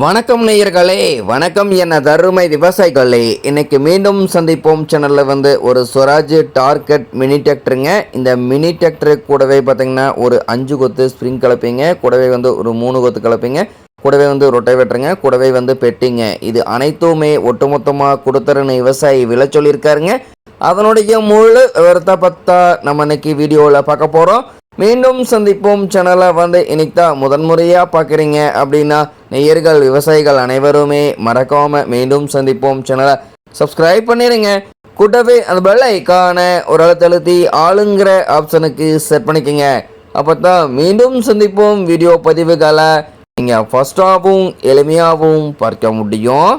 வணக்கம் நேயர்களே வணக்கம் என்ன தருமை விவசாயிகளே. இன்னைக்கு மீண்டும் சந்திப்போம். சேனலில் வந்து ஒரு ஸ்வராஜ் டார்கெட் மினி டிராக்டருங்க. இந்த மினி டிராக்டரு கூடவே பார்த்தீங்கன்னா ஒரு அஞ்சு கொத்து ஸ்ப்ரிங் கலப்பீங்க. கூடவே வந்து ஒரு மூணு கொத்து கலப்பீங்க. கூடவே வந்து ரொட்டவேட்டருங்க. கூடவே வந்து பெட்டிங்க. இது அனைத்துமே ஒட்டுமொத்தமாக கொடுத்துறன்னு விவசாயி விலை சொல்லியிருக்காருங்க. அதனுடைய முழு விவரத்தை பத்தா நம்ம இன்னைக்கு வீடியோவில் பார்க்க போகிறோம் மீண்டும் சந்திப்போம். சேனலை வந்து இன்னைக்கு தான் முதன்முறையாக பார்க்குறீங்க அப்படின்னா நெய்யர்கள் விவசாயிகள் அனைவருமே மறக்காம மீண்டும் சந்திப்போம். சேனலை சப்ஸ்கிரைப் பண்ணிடுங்க கூட்டவே அந்த பெல் ஐக்கான ஒரு அழுத்தழுத்தி ஆளுங்கிற ஆப்ஷனுக்கு செட் பண்ணிக்கோங்க. அப்போ தான் மீண்டும் சந்திப்போம். வீடியோ பதிவுகளை நீங்கள் ஃபஸ்ட்டாகவும் எளிமையாகவும் பார்க்க முடியும்.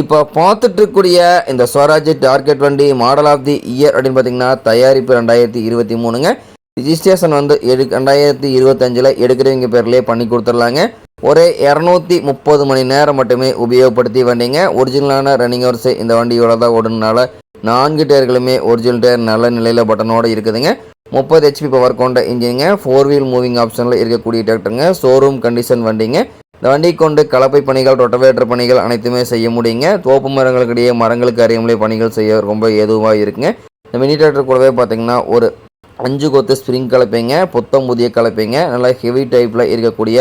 இப்போ பார்த்துட்ருக்கூடிய இந்த ஸ்வராஜ் டார்கெட் வண்டி மாடல் ஆஃப் தி இயர் அப்படின்னு பார்த்தீங்கன்னா தயாரிப்பு ரெண்டாயிரத்தி இருபத்தி மூணுங்க. ரிஜிஸ்ட்ரேஷன் வந்து எடு ரெண்டாயிரத்தி இருபத்தஞ்சில் எடுக்கிறவங்க பேர்லேயே பண்ணி கொடுத்துர்லாங்க ஒரே இரநூத்தி முப்பது மணி நேரம் மட்டுமே உபயோகப்படுத்தி வண்டிங்க. ஒரிஜினலான ரன்னிங் ஹவர்ஸ் இந்த வண்டியோட தான் ஓடுனால நான்கு டயர்களுமே ஒரிஜினல் டயர் நல்ல நிலையில் பட்டனோடு இருக்குதுங்க. முப்பது ஹெச்பி பவர் கொண்ட இன்ஜினுங்க. ஃபோர் வீல் மூவிங் ஆப்ஷனில் இருக்கக்கூடிய டிராக்டருங்க ஷோரூம் கண்டிஷன் வண்டிங்க. இந்த வண்டி கொண்டு கலப்பை பணிகள் ரொட்டவேட்டர் பணிகள் அனைத்துமே செய்ய முடியுங்க. தோப்பு மரங்களுக்கிடையே மரங்களுக்கு அறியாமலே பணிகள் செய்ய ரொம்ப ஏதுவாக இருக்குங்க. இந்த மினி டிராக்டர் கூடவே பார்த்தீங்கன்னா ஒரு அஞ்சு கொத்து ஸ்ப்ரிங் கலப்பைங்க புத்தம் புதிய கலப்பைங்க நல்லா ஹெவி டைப்பில் இருக்கக்கூடிய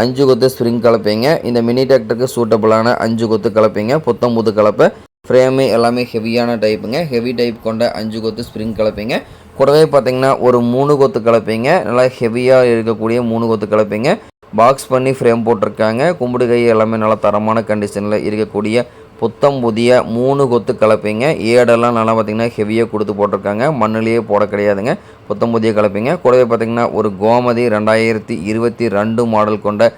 அஞ்சு கொத்து ஸ்ப்ரிங் கலப்பீங்க. இந்த மினி டிராக்டருக்கு சூட்டபுளான அஞ்சு கொத்து கலப்பைங்க. புத்தம்புது கலப்பை. ஃப்ரேமு எல்லாமே ஹெவியான டைப்புங்க ஹெவி டைப் கொண்ட அஞ்சு கொத்து ஸ்ப்ரிங் கலப்பைங்க. கூடவே பார்த்தீங்கன்னா ஒரு மூணு கொத்து கலப்பைங்க. நல்லா ஹெவியாக இருக்கக்கூடிய மூணு கொத்து கலப்பைங்க. பாக்ஸ் பண்ணி ஃப்ரேம் போட்டிருக்காங்க. கும்பிடு கை எல்லாமே நல்லா தரமான கண்டிஷனில் இருக்கக்கூடிய புத்தம் புதிய மூணு கொத்து கலப்பைங்க. ஏடெல்லாம் நல்லா பார்த்தீங்கன்னா ஹெவியாக கொடுத்து போட்டிருக்காங்க. மண்ணிலேயே போட கிடையாதுங்க. புத்தம் புதிய கலப்பைங்க. கூடவே பார்த்தீங்கன்னா ஒரு கோமதி ரெண்டாயிரத்தி இருபத்தி ரெண்டு மாடல் கொண்ட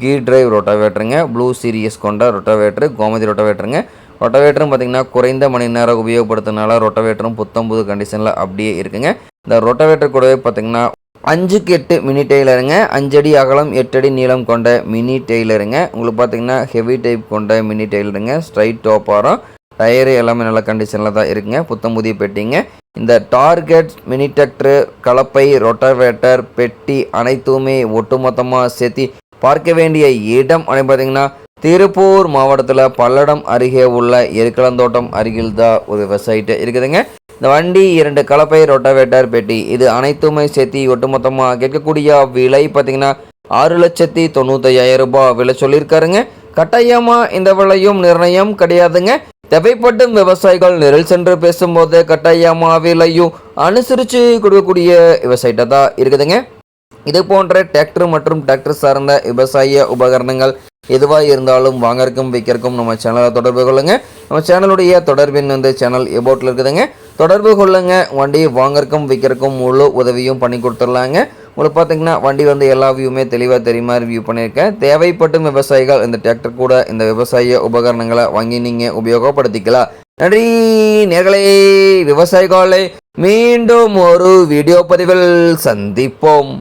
கீ டிரைவ் ரொட்டாவேட்டருங்க ப்ளூ சீரியஸ் கொண்ட ரொட்டாவேட்டரு கோமதி ரொட்டாவேட்டருங்க ரொட்டவேட்டரும் பார்த்தீங்கன்னா குறைந்த மணி நேரம் உபயோகப்படுத்தினால ரொட்டவேட்டரும் புத்தம் புது கண்டிஷனில் அப்படியே இருக்குங்க. இந்த ரொட்டவேட்டர் கூடவே பார்த்தீங்கன்னா அஞ்சுக்கு எட்டு மினி டெய்லருங்க அஞ்சடி அகலம் எட்டடி நீளம் கொண்ட மினி டெய்லருங்க உங்களுக்கு பார்த்தீங்கன்னா ஹெவி டைப் கொண்ட மினி டெய்லருங்க ஸ்ட்ரைட் டோப்பாரம் டயரு எல்லாமே நல்ல கண்டிஷனில் தான் இருக்குங்க. புத்தம் புதிய பெட்டிங்க. இந்த டார்கெட் மினி டிராக்டர் கலப்பை ரொட்டவேட்டர் பெட்டி அனைத்துமே ஒட்டுமொத்தமாக சேர்த்து பார்க்க வேண்டிய இடம் அப்படின்னு பார்த்தீங்கன்னா திருப்பூர் மாவட்டத்தில் பல்லடம் அருகே உள்ள எருக்கலந்தோட்டம் அருகில் தான் ஒரு விவசாயிட்ட இருக்குதுங்க. இந்த வண்டி இரண்டு கலப்பை ரொட்டவேட்டர் பெட்டி. இது அனைத்துமே சேர்த்து ஒட்டுமொத்தமாக கேட்கக்கூடிய விலை பார்த்தீங்கன்னா ஆறு லட்சத்தி தொண்ணூத்தையாயிரம் ரூபாய் விலை சொல்லியிருக்காருங்க. கட்டாயமாக இந்த விலையும் நிர்ணயம் கிடையாதுங்க. தேவைப்படும் விவசாயிகள் நிரல் சென்று பேசும்போது கட்டாயமாக விலையும் அனுசரித்து கொடுக்கக்கூடிய விவசாயிட்ட தான் இருக்குதுங்க. இது போன்ற டிராக்டர் மற்றும் டிராக்டர் சார்ந்த விவசாய உபகரணங்கள் எதுவாக இருந்தாலும் வாங்கறக்கும் விற்கிறக்கும் நம்ம சேனலை தொடர்பு கொள்ளுங்க. நம்ம சேனலுடைய தொடர்பின் வந்து சேனல் எபோட்டில் இருக்குதுங்க. தொடர்பு கொள்ளுங்க. வண்டியை வாங்கறக்கும் விற்கிறக்கும் முழு உதவியும் பண்ணி கொடுத்துர்லாங்க உங்களுக்கு பார்த்தீங்கன்னா வண்டி வந்து எல்லா வியூமே தெளிவாக தெரியுமா ரிவ்யூ பண்ணியிருக்கேன். தேவைப்படும் விவசாயிகள் இந்த டிராக்டர் கூட இந்த விவசாய உபகரணங்களை வாங்கி நீங்கள் உபயோகப்படுத்திக்கலாம். நன்றி. நேர்களே விவசாயிகளே மீண்டும் ஒரு வீடியோ பதிவில் சந்திப்போம்.